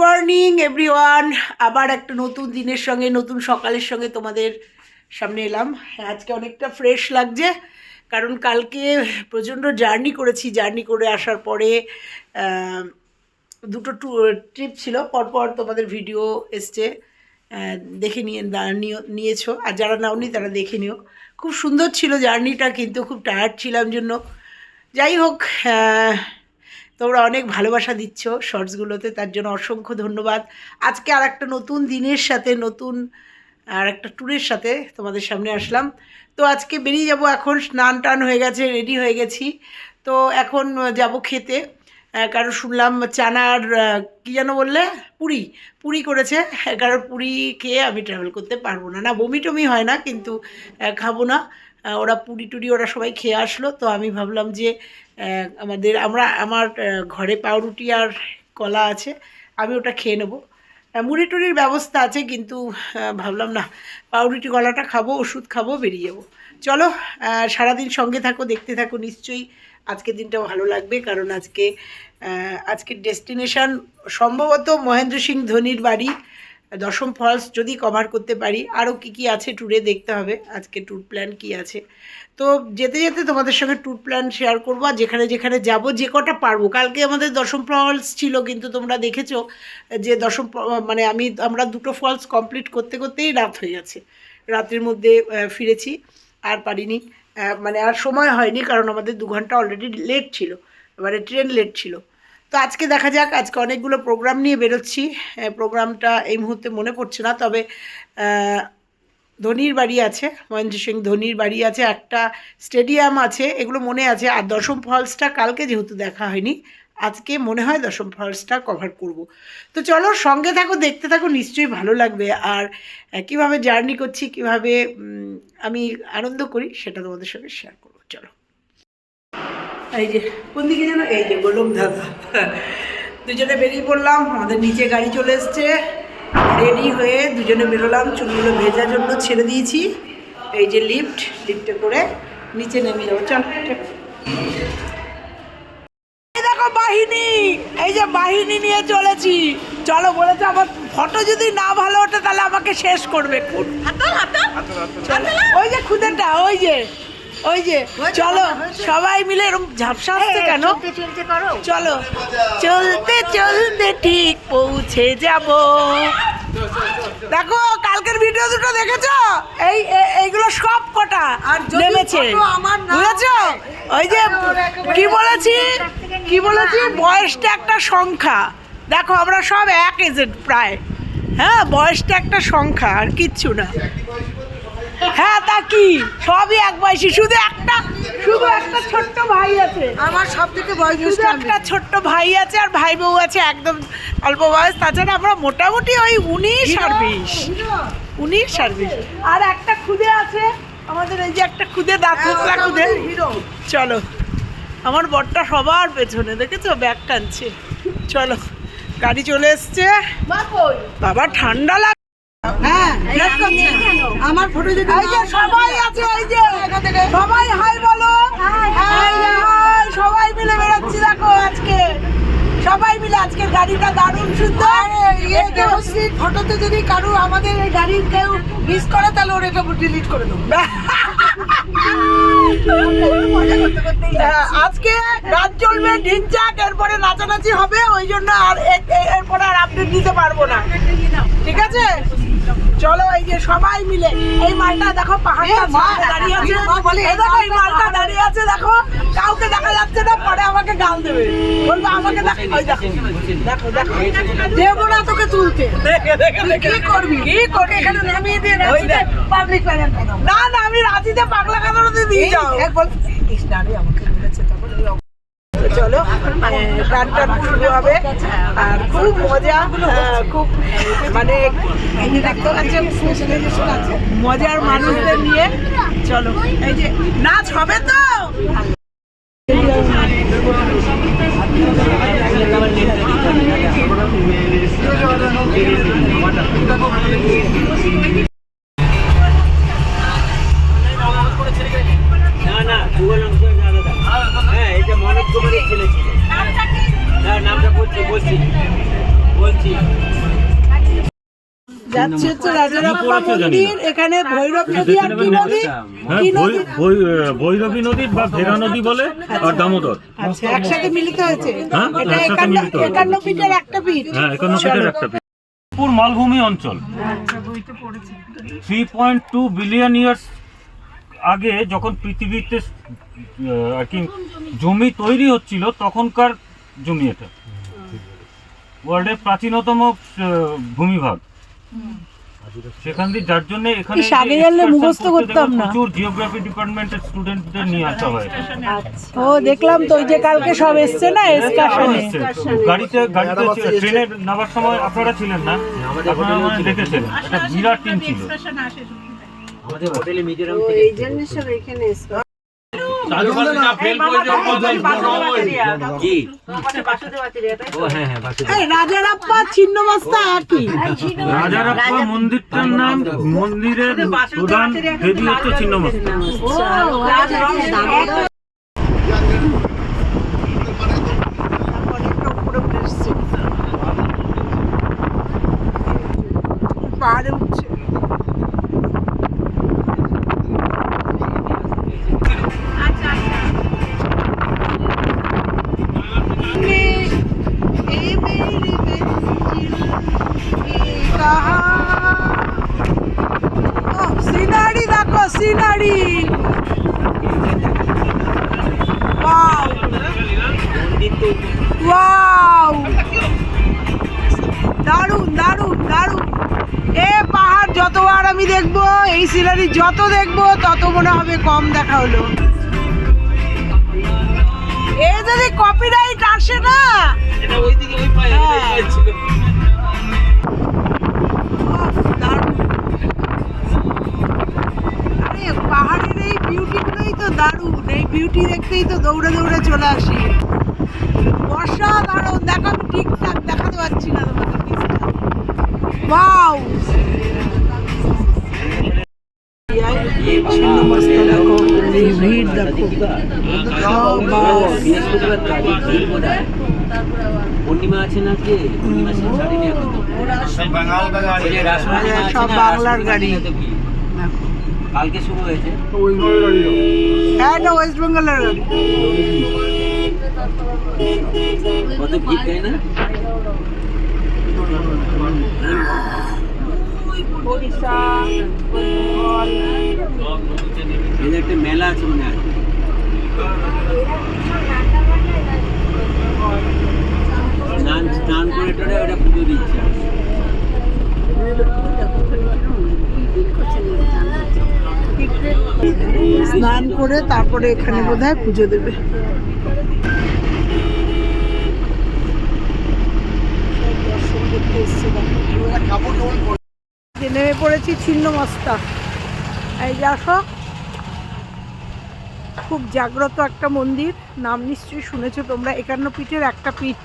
Morning everyone আবার একটা নতুন দিনের সঙ্গে, নতুন সকালের সঙ্গে তোমাদের সামনে এলাম। আজকে অনেকটা ফ্রেশ লাগছে, কারণ কালকে প্রচণ্ড জার্নি করেছি। জার্নি করে আসার পরে দুটো ট্রিপ ছিল। পরপর তোমাদের ভিডিও এসছে দেখে নিয়ে নিয়েছো। আর যারা নাওনি, তারা দেখে নিও। খুব সুন্দর ছিল জার্নিটা কিন্তু খুব টায়ার্ড ছিলাম জন্য। যাই হোক তোমরা অনেক ভালোবাসা দিচ্ছ শর্টসগুলোতে, তার জন্য অসংখ্য ধন্যবাদ। আজকে আর একটা নতুন দিনের সাথে, নতুন আর একটা ট্যুরের সাথে তোমাদের সামনে আসলাম। তো আজকে বেরিয়ে যাব এখন, স্নান টান হয়ে গেছে, রেডি হয়ে গেছি। তো এখন যাব খেতে। কারণ শুনলাম চানার কি যেন বললে? পুরি। পুরি করেছে, কারণ পুরি খেয়ে আমি ট্রাভেল করতে পারব না। না বমি টমি হয় না, কিন্তু খাব না। ওরা পুরি টুরি ওরা সবাই খেয়ে আসলো। তো আমি ভাবলাম যে আমাদের, আমরা, আমার ঘরে পাউরুটি আর কলা আছে, আমি ওটা খেয়ে নেব। মুড়ি টুড়ির ব্যবস্থা আছে, কিন্তু ভাবলাম না, পাউরুটি কলাটা খাব, ওষুধ খাব, বেরিয়ে যাব। চলো সারাদিন সঙ্গে থাকো, দেখতে থাকো নিশ্চয়ই। আজকের দিনটা ভালো লাগবে, কারণ আজকে আজকের ডেস্টিনেশন সম্ভবত মহেন্দ্র সিং ধোনির বাড়ি। দশম ফলস যদি কভার করতে পারি আরও কি কি আছে ট্যুরে দেখতে হবে, আজকে ট্যুর প্ল্যান কি আছে। তো যেতে যেতে তোমাদের সঙ্গে ট্যুর প্ল্যান শেয়ার করব, আর যেখানে যেখানে যাব, যে কটা পারব। কালকে আমাদের দশম ফলস ছিল, কিন্তু তোমরা দেখেছ যে দশম মানে আমি, আমরা দুটো ফলস কমপ্লিট করতে করতেই রাত হয়ে গেছে। রাতের মধ্যে ফিরেছি, আর পারিনি। মানে আর সময় হয়নি, কারণ আমাদের দু ঘণ্টা অলরেডি লেট ছিল। মানে ট্রেন লেট ছিল। তো আজকে দেখা যাক, আজকে অনেকগুলো প্রোগ্রাম নিয়ে বেরোচ্ছি। প্রোগ্রামটা এই মুহূর্তে মনে পড়ছে না, তবে ধোনির বাড়ি আছে, মহেন্দ্র সিং ধোনির বাড়ি আছে, একটা স্টেডিয়াম আছে, এগুলো মনে আছে। আর দশম ফলসটা কালকে যেহেতু দেখা হয়নি, আজকে মনে হয় দশম ফলসটা কভার করব। তো চলো সঙ্গে থাকো, দেখতে থাকো, নিশ্চয়ই ভালো লাগবে। আর কীভাবে জার্নি করছি, কীভাবে আমি আনন্দ করি, সেটা তোমাদের সঙ্গে শেয়ার করব। চলো। এই যে কোন দিকে যেন এই যে গোলক দাদা। দুজনে বেরিয়ে পড়লাম আমাদের নিচে গাড়ি চলে এসছে। রেডি হয়ে দুজনে বেরোলাম চুলগুলো ভেজার জন্য ছেড়ে দিয়েছি। এই যে লিফট লিফটে করে নিচে নেমে যাব। চল। দেখো বাহিনী এই যে বাহিনী নিয়ে চলেছি। চলো বলেছে আমার ফটো যদি না ভালো ওঠে তাহলে আমাকে শেষ করবে। ওই যে খুদেটা ওই যে। ওই যে চলো সবাই মিলে এরকম ঝাপসা আসছে কেন? চলো চলতে চলতে ঠিক পৌঁছে যাব। দেখো কালকের ভিডিও দুটো দেখেছ? এই এইগুলো সব কটা নেমেছে। বুঝেছ? ওই যে কি বলেছি? কি বলেছি? বয়সটা একটা সংখ্যা। দেখো আমরা সব এক এজেন্ট প্রায়। হ্যাঁ বয়সটা একটা সংখ্যা আর কিচ্ছু না। হ্যাঁ তা কি? সবই এক বয়সী। শুধু একটা শুধু একটা ছোট্ট ভাই আছে। আমার সব থেকে বয়োজ্যেষ্ঠ শুধু একটা ছোট্ট ভাই আছে আর ভাই বউ আছে একদম অল্প বয়স। তাছাড়া আমরা মোটামুটি ওই উনিশ আর বিশ। উনিশ আর বিশ। আর একটা খুদে আছে আমাদের এই যে একটা খুদে দাঁত হ্যাঁ, খুদে হিরো। চলো আমার বরটা সবার পেছনে দেখেছ? ব্যাগ টানছে। চলো গাড়ি চলে এসছে। বাবা ঠান্ডা লাগ হ্যাঁ। আমার ফটো যদি এই যে সবাই আছে এই যে। সবাই হাই বলো। সবাই মিলে বেরোচ্ছি দেখো আজকে। সবাই মিলে আজকের গাড়িটা দারুণ সুন্দর। দেবশ্রীর ফটোতে যদি কারও আমাদের এই গাড়ির কেউ মিস করে তাহলে ওর এটা ডিলিট করে দেবো। করতেই হ্যাঁ, আজকে গান চলবে ঢিনচাক এরপরে নাচানাচি হবে ওই জন্য আর এরপরে আর আপডেট দিতে পারব না। ঠিক আছে? চলো এই যে সবাই মিলে। এই মালটা দেখো পাহাড়টা দাঁড়িয়ে আছে। এই দেখো এই মালটা দাঁড়িয়ে আছে দেখো। কাউকে দেখা যাচ্ছে না পরে আমাকে গান দেবে। বলব আমাকে দেখো ওই দেখো দেখো দেখো। দেবো না তোকে তুলতে। দেখে দেখে দেখে। কি করবি? কি করবি? এখানে নামিয়ে দিয়ে ওই পাবলিক না না আমি রাজিতে পাগলা কানাড়তে দিয়ে যাও। এক বল ইস আমাকে বলেছে তখন এই অব- তো চলো আহ, গান টান শুরু হবে। আর খুব মজা খুব মানে পাচ্ছেন আছে মজার মানুষদের নিয়ে। চলো, এই যে নাচ হবে তো? যাচ্ছি হচ্ছে রাজারাপ্পা পড়েছে জানি না। মন্দির এখানে ভৈরব নদী আর কি নদী? হ্যাঁ কি নদী? ভৈরবী নদী বা ভেরা নদী বলে আর দামোদর। আচ্ছা একসাথে মিলিত হয়েছে? হ্যাঁ, এটা একান্ন মিলিত হয়েছে। একান্ন ফিটের একটা পিঠ হ্যাঁ একান্ন ফিটের একটা পীঠ। পুর মালভূমি অঞ্চল। Three point two billion years আগে যখন পৃথিবীতে আর কি জমি তৈরি হচ্ছিল তখনকার জমি এটা। ওয়ার্ল্ডের প্রাচীনতম ভূমিভাগ। সেখান দিয়ে যার জন্য এখানে আগে জানলে মুখস্থ করতাম না। প্রচুর জিওগ্রাফি ডিপার্টমেন্টের স্টুডেন্টদের নিয়ে আসা হয়। ও দেখলাম তো ওই যে কালকে সব এসছে না এসকাশনে গাড়িতে গাড়িতে ট্রেনে নামার সময় আপনারা ছিলেন না? আপনারা মনে হয় একটা বিরাট টিম ছিল। আমাদের হোটেলে মিজোরাম থেকে ও হ্যাঁ হ্যাঁ বাসুদেব। এই রাজারাপ্পা একই। রাজারাপ্পা মন্দিরটার নাম মন্দিরের প্রধান দেবী হচ্ছে অনেকটা এই সিনারি যত দেখব তত মনে হবে কম দেখা হলো। এ যদি কপিরাইট আসে না? হ্যাঁ। পাহাড়ের এই বিউটিগুলোই তো দারুণ। এই বিউটি দেখতেই তো দৌড়ে দৌড়ে চলে আসি। বর্ষা ভিড় দেখো সব বাস। পূর্ণিমা আছে না আছে সব না, বাংলার গাড়ি। কালকে শুরু হয়েছে হ্যাঁ এটা ওয়েস্ট বেঙ্গলের গাড়ি কত ভিড় তাই না এই যে একটা মেলা আছে মনে হয়। স্নান স্নান করে টরে ওটা পুজো দিচ্ছে। স্নান করে তারপরে এখানে বোধহয় পুজো দেবে। নেমে পড়েছি ছিন্ন মস্তা। এই যে আসো। খুব জাগ্রত একটা মন্দির। নাম নিশ্চয়ই শুনেছো তোমরা। একান্ন পীঠের একটা পীঠ।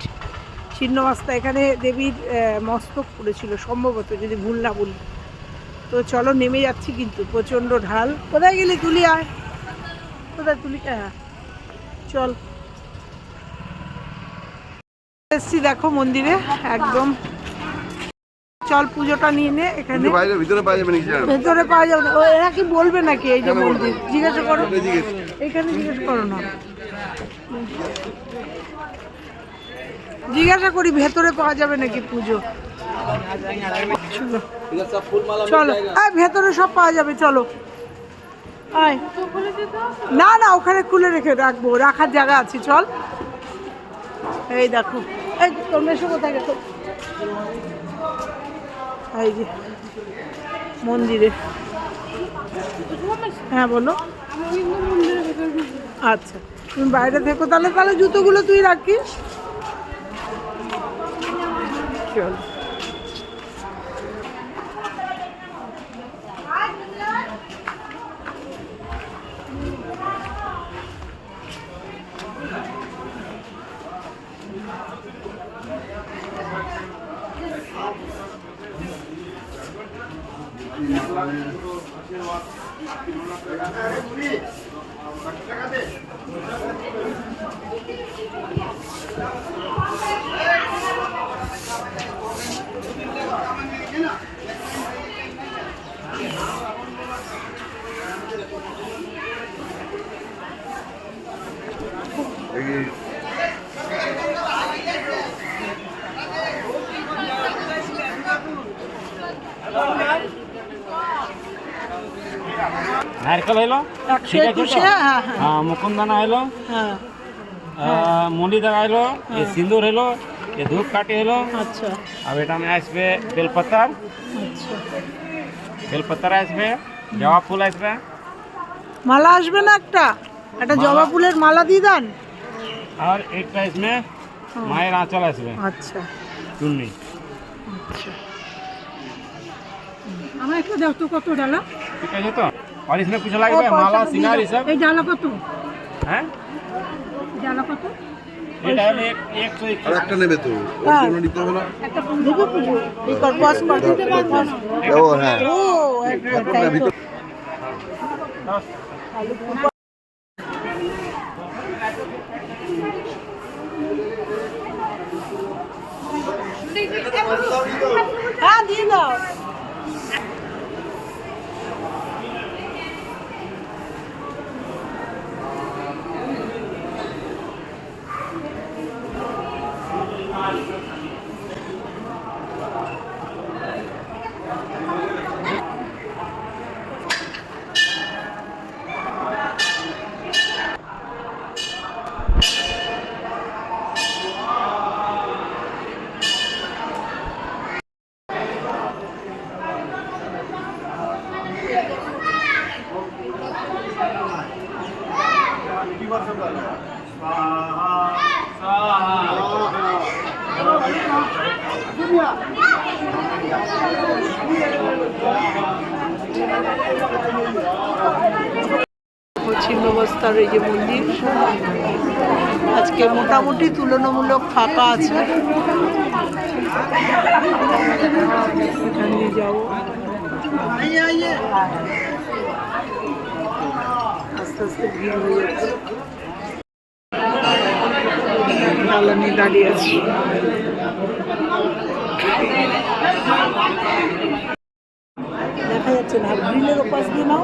ছিন্নমাস্তা এখানে দেবীর মস্তক পড়েছিল। সম্ভবত যদি ভুল না বলি। তো চলো, নেমে যাচ্ছি কিন্তু। প্রচণ্ড ঢাল। কোথায় গেলি তুলি আয়। কোথায় তুলি? হ্যাঁ। চল। এসছি দেখো মন্দিরে। একদম চল পুজোটা নিয়ে নে এখানে। ভিতরে পাওয়া যাবে ভেতরে পাওয়া যাবে। এরা কি বলবে নাকি এই যে মন্দির? জিজ্ঞাসা করো। এখানে জিজ্ঞেস। করো না। জিজ্ঞাসা করি ভেতরে পাওয়া যাবে নাকি পুজো? চলো। ভেতরে সব পাওয়া যাবে চলো। আয় না না ওখানে খুলে রেখে রাখব রাখার জায়গা আছে চল। এই দেখো। এই তোমরা এসে কোথায় গেছো? এই যে, মন্দিরে। হ্যাঁ বলো। আচ্ছা তুমি বাইরে থেকো। তাহলে তাহলে জুতোগুলো তুই রাখিস। চল এই হ্যাঁ, নারকেল হইল? হ্যাঁ, হ্যাঁ, মুকুন্দানা হইল। মলিদানা হইল এই সিঁদুর হইল এই ধূপ কাটি হইল। আচ্ছা। আর এটা আমি আসবে বেলপাতার। আচ্ছা। বেলপাতার আসবে জবা ফুল আসবে। মালা আসবে না একটা? একটা জবা ফুলের মালা দিয়ে দেন। আর একটা আসবে মায়ের আঁচল আসবে। আচ্ছা। চুন্নি। আচ্ছা। আমার একটা দেখতো কত ডালা? ঠিক আছে তো? অনেক কিছু লাগবে মালা সিনার হিসাব এই জালা কত হ্যাঁ জালা কত এটা একটা নেবে তো ওর জন্য নিতে হবে না একটা পুজো পুজো এই কর দিতে ও ছিন্ন বস্তার এই যে মন্দির আজকে মোটামুটি তুলনামূলক ফাঁকা আছে। এখানে আস্তে আস্তে ভিড় হয়ে যাচ্ছে দালানে দাঁড়িয়ে আছি দেখা যাচ্ছে না গ্রিলের ওপাশ দিয়ে নাও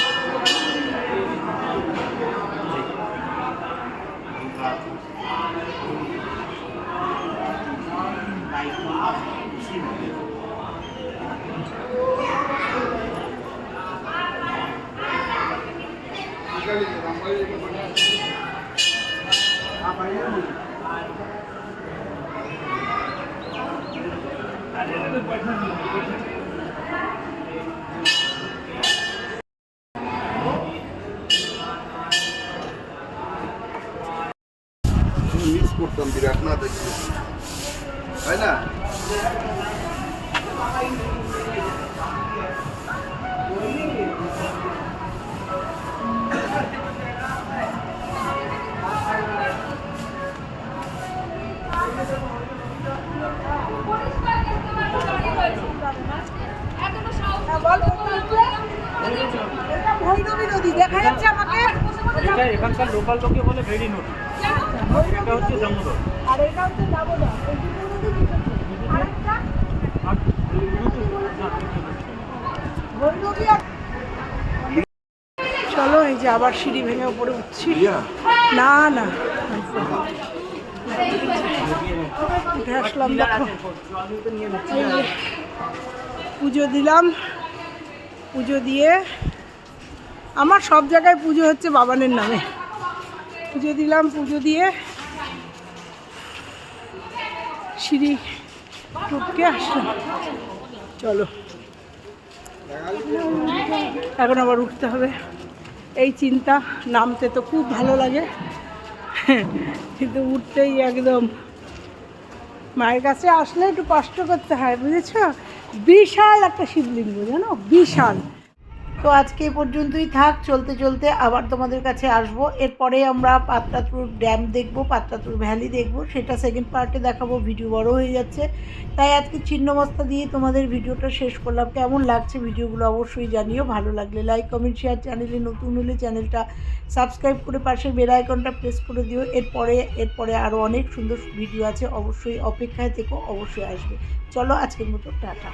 বিরাট না দেখি। তাই না? নদী এখানকার লোকাল লোকে বলে ভেরি নোটি এটা হচ্ছে দামোদর। আর এটা হচ্ছে দামোদর। এই দুটো নদী মিশেছে। আরেকটা? আর দুটো না, তিনটে। ভৈরবী আর চলো এই যে আবার সিঁড়ি ভেঙে উপরে উঠছি। না না। উঠে আসলাম দেখো। পুজো দিলাম। পুজো দিয়ে আমার সব জায়গায় পুজো হচ্ছে বাবানের নামে। পুজো দিলাম, পুজো দিয়ে সিঁড়ি টুপকে আসলাম। চলো। এখন আবার উঠতে হবে। এই চিন্তা, নামতে তো খুব ভালো লাগে। কিন্তু উঠতেই একদম মায়ের কাছে আসলে একটু কষ্ট করতে হয়, বুঝেছ? বিশাল একটা শিবলিঙ্গ, জানো? বিশাল। তো আজকে এ পর্যন্তই থাক, চলতে চলতে আবার তোমাদের কাছে আসব। এরপরে আমরা পাত্রাতুর ড্যাম দেখব, পাত্রাতুর ভ্যালি দেখব, সেটা সেকেন্ড পার্টে দেখাবো ভিডিও বড় হয়ে যাচ্ছে। তাই আজকে ছিন্নমস্তা দিয়ে তোমাদের ভিডিওটা শেষ করলাম। কেমন লাগছে ভিডিওগুলো অবশ্যই জানিও। ভালো লাগলে লাইক কমেন্ট শেয়ার চ্যানেলে নতুন হলে চ্যানেলটা সাবস্ক্রাইব করে পাশের বেল আইকনটা প্রেস করে দিও। এরপরে এরপরে আরও অনেক সুন্দর ভিডিও আছে। অবশ্যই অপেক্ষায় থেকো, অবশ্যই আসবে। চলো আজকের মতো, টাটা।